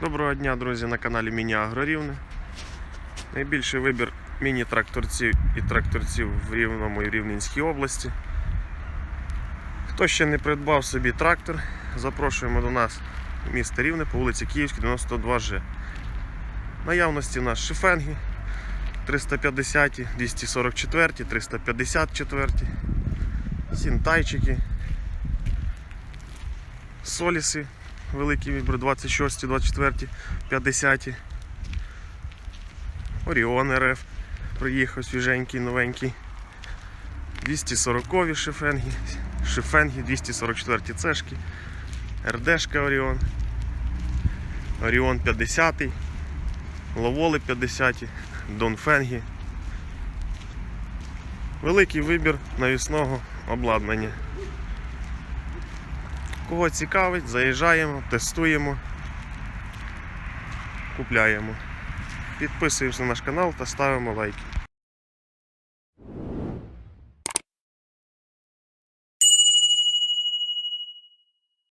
Доброго дня, друзі, на каналі Міні Агрорівне. Найбільший вибір міні-тракторців і тракторців в Рівному і Рівненській області. Хто ще не придбав собі трактор, запрошуємо до нас в місто Рівне по вулиці Київській, 92Ж. Наявності у нас шифенги 350, 244, 354, сінтайчики, соліси великий вибір 26, 24, 50. Оріон РФ приїхав свіженький, новенький. 240 шифенги, шифенги, 244 цешки, РДшка Оріон, Оріон 50, Ловоли 50, Донфенги. Великий вибір навісного обладнання. Кого цікавить, заїжджаємо, тестуємо, купляємо. Підписуємося на наш канал та ставимо лайки.